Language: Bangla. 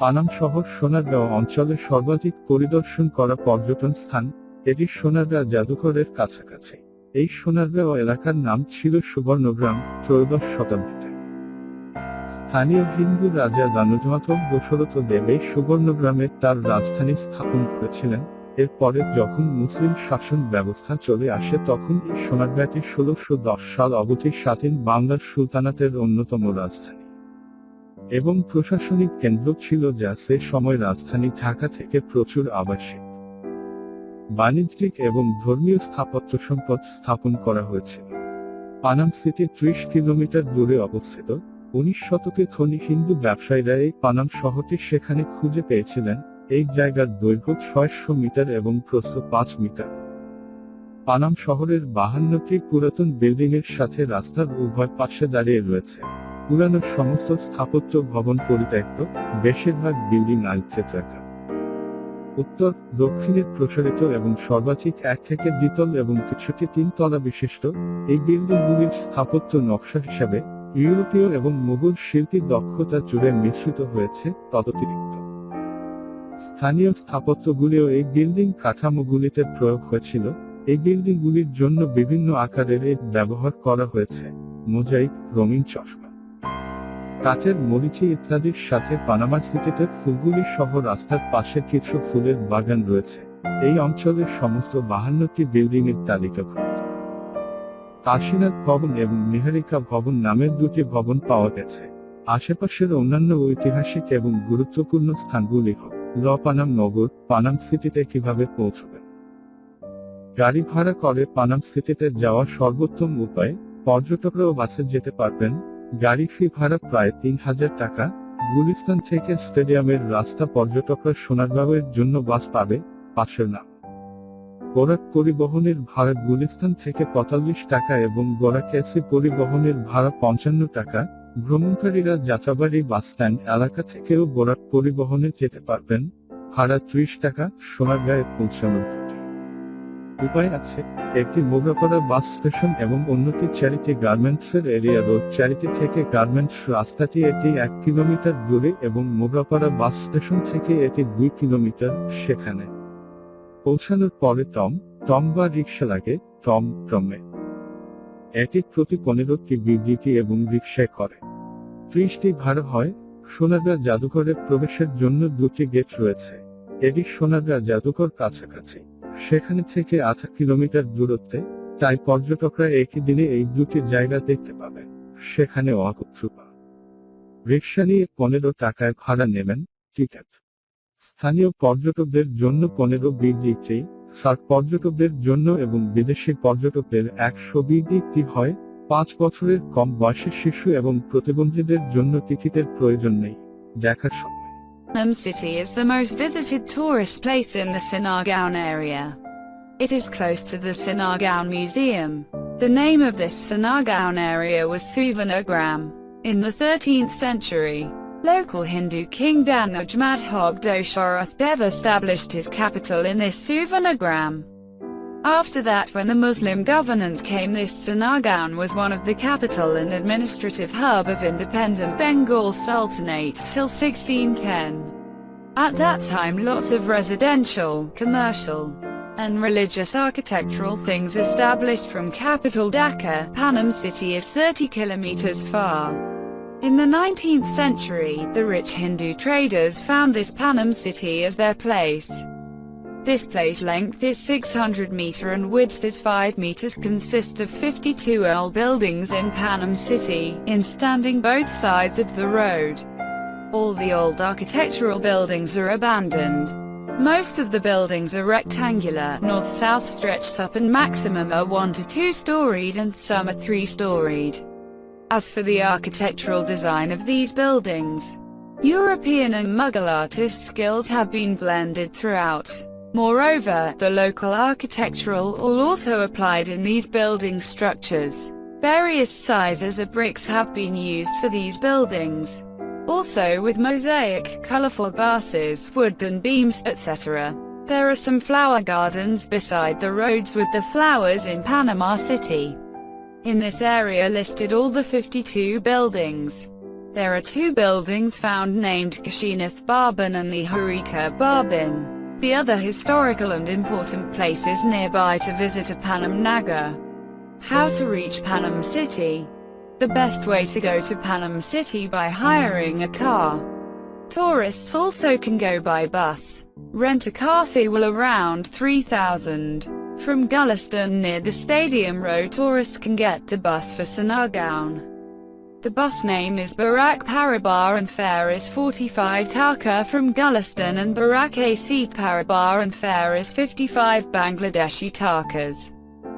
পানাম শহর সোনারগাঁও অঞ্চলে সর্বাধিক পরিদর্শন করা পর্যটন স্থান, এটি সোনারগাঁ জাদুঘরের কাছাকাছি। এই সোনারগাঁও এলাকার নাম ছিল সুবর্ণগ্রাম ত্রয়োদশ শতাব্দীতে। স্থানীয় হিন্দু রাজা দানুজমাধব দশরথ দেব সুবর্ণগ্রামে তার রাজধানী স্থাপন করেছিলেন। এরপরে যখন মুসলিম শাসন ব্যবস্থা চলে আসে, তখন এই সোনারগাঁটি ষোলোশো সাল অবধি স্বাধীন বাংলার সুলতানাতের অন্যতম রাজধানী। এবং প্রশাসনিক কেন্দ্র ছিল যা সে সময় রাজধানী ঢাকা থেকে প্রচুর আবাসিক, বাণিজ্যিক এবং ধর্মীয় স্থাপত্য সম্পদ স্থাপন করা হয়েছিল। পানাম সিটি ত্রিশ কিলোমিটার দূরে অবস্থিত উনিশ শতকে খনি হিন্দু ব্যবসায়ীরা এই পানাম শহরটি সেখানে খুঁজে পেয়েছিলেন। এই জায়গার দৈর্ঘ্য ছয়শো মিটার এবং প্রস্থ পাঁচ মিটার। পানাম শহরের বাহান্নটি পুরাতন বিল্ডিং এর সাথে রাস্তার উভয় পাশে দাঁড়িয়ে রয়েছে। পুরানো সমস্ত স্থাপত্য ভবন পরিত্যক্ত, বেশিরভাগ বিল্ডিং আয়ক্ষেত্রাকার উত্তর, দক্ষিণে প্রসারিত এবং সর্বাধিক এক থেকে দ্বিতল এবং কিছুটি তিনতলা বিশিষ্ট, এই বিল্ডিংগুলির স্থাপত্য নকশা হিসাবে, ইউরোপীয় এবং মুঘল শিল্পী দক্ষতা জুড়ে মিশ্রিত হয়েছে তদতিরিক্ত। স্থানীয় স্থাপত্যগুলিও এই বিল্ডিং কাঠামোগুলিতে প্রয়োগ হয়েছিল, এই বিল্ডিংগুলির জন্য বিভিন্ন আকারের ব্যবহার করা হয়েছে, মোজাইক, রঙিন চশমা। কাঠের মরিচি ইত্যাদির সাথে পানামা সিটিতে ফুলগুলি সহ রাস্তার পাশে কিছু ফুলের বাগান রয়েছে। এই অঞ্চলের সমস্ত বাহান্নটি বিল্ডিং এর তালিকাভুক্ত কাশীনাথ ভবন এবং নিহারিকা ভবন নামের দুটি ভবন পাওয়া গেছে। আশেপাশের অন্যান্য ঐতিহাসিক এবং গুরুত্বপূর্ণ স্থানগুলি হল ল পানাম নগর, পানাম সিটিতে কীভাবে পৌঁছবেন গাড়ি ভাড়া করে পানাম সিটিতে যাওয়ার সর্বোত্তম উপায় পর্যটকরাও বাসে যেতে পারবেন গাড়ি ফি ভাড়া প্রায় তিন হাজার টাকা। গুলিস্তান থেকে স্টেডিয়ামের রাস্তা পর্যটকরা সোনারগাঁওয়ের জন্য বাস পাবে পাশের নাম। গোরাক পরিবহনের ভাড়া গুলিস্তান থেকে পঁয়তাল্লিশ টাকা এবং গোরাক এসি পরিবহনের ভাড়া পঞ্চান্ন টাকা। ভ্রমণকারীরা যাত্রাবাড়ি বাস স্ট্যান্ড এলাকা থেকেও গোরাক পরিবহনে যেতে পারবেন। ভাড়া ত্রিশ টাকা, সোনারগাঁয়ে পৌঁছানোর উপায় আছে, একটি মোগাপাড়া বাস স্টেশন এবং অন্যটি চ্যারিটি গার্মেন্টস এর এরিয়া রোড চ্যারিটি থেকে গার্মেন্টস রাস্তাটি এটি এক কিলোমিটার দূরে এবং মোগাপাড়া বাস স্টেশন থেকে এটি দুই কিলোমিটার সেখানে। পৌঁছানোর পরে টম টম বা রিক্সা লাগে, টম, টমে। এটি প্রতি পনেরোটি বিডিটি এবং রিক্সায় করে। ত্রিশটি ভাড়া হয়, সোনারগাঁ জাদুঘরে প্রবেশের জন্য দুটি গেট রয়েছে। এটি সোনারগাঁ জাদুঘর কাছাকাছি। সেখানে থেকে আধা কিলোমিটার দূরত্বে, তাই পর্যটকরা একই দিনে এই দুটি জায়গা দেখতে পাবে। সেখানে অকুত্রুপা রিক্সা নিয়ে পনেরো টাকায় ভাড়া নেবেন, টিকিট। স্থানীয় পর্যটকদের জন্য পনেরো বিডিটি সার্ক পর্যটকদের জন্য এবং বিদেশি পর্যটকদের একশো বিডিটি হয়। পাঁচ বছরের কম বয়সী শিশু এবং প্রতিবন্ধীদের জন্য টিকিটের প্রয়োজন নেই। দেখার সময়। Panam City is the most visited tourist place in the Sinargaon area. It is close to the Sinargaon Museum. The name of this Sinargaon area was Suvanagram. In the 13th century, local Hindu king Danuj Madhog Doshorath Dev established his capital in this Suvanagram. After that when the Muslim governance came this Sinargaon was one of the capital and administrative hub of independent Bengal Sultanate till 1610. At that time lots of residential, commercial, and religious architectural things established from capital Dhaka, Panam city is 30 kilometers far. In the 19th century, the rich Hindu traders found this Panam city as their place. This place length is 600 meter and width is 5 meters consists of 52 old buildings in Panam city, in standing both sides of the road. All the old architectural buildings are abandoned. Most of the buildings are rectangular, north-south stretched up and maximum are 1 to 2 storied and some are 3 storied. As for the architectural design of these buildings, European and Mughal artists' skills have been blended throughout. Moreover, the local architectural all also applied in these building structures. Various sizes of bricks have been used for these buildings. Also with mosaic, colorful glasses, wooden beams, etc. There are some flower gardens beside the roads with the flowers in Panama City. In this area listed all the 52 buildings. There are two buildings found named Kashinath Barbin and the Harika Barbin. The other historical and important places nearby to visit are Panam Nagar. How to reach Panam City? The best way to go to Panam City by hiring a car. Tourists also can go by bus. Rent a car fee will around 3000. From Gulliston near the Stadium Road tourists can get the bus for Sanagaon. The bus name is Barak Parabar and fare is 45 taka from Gulliston and Barak AC Parabar and fare is 55 Bangladeshi takas.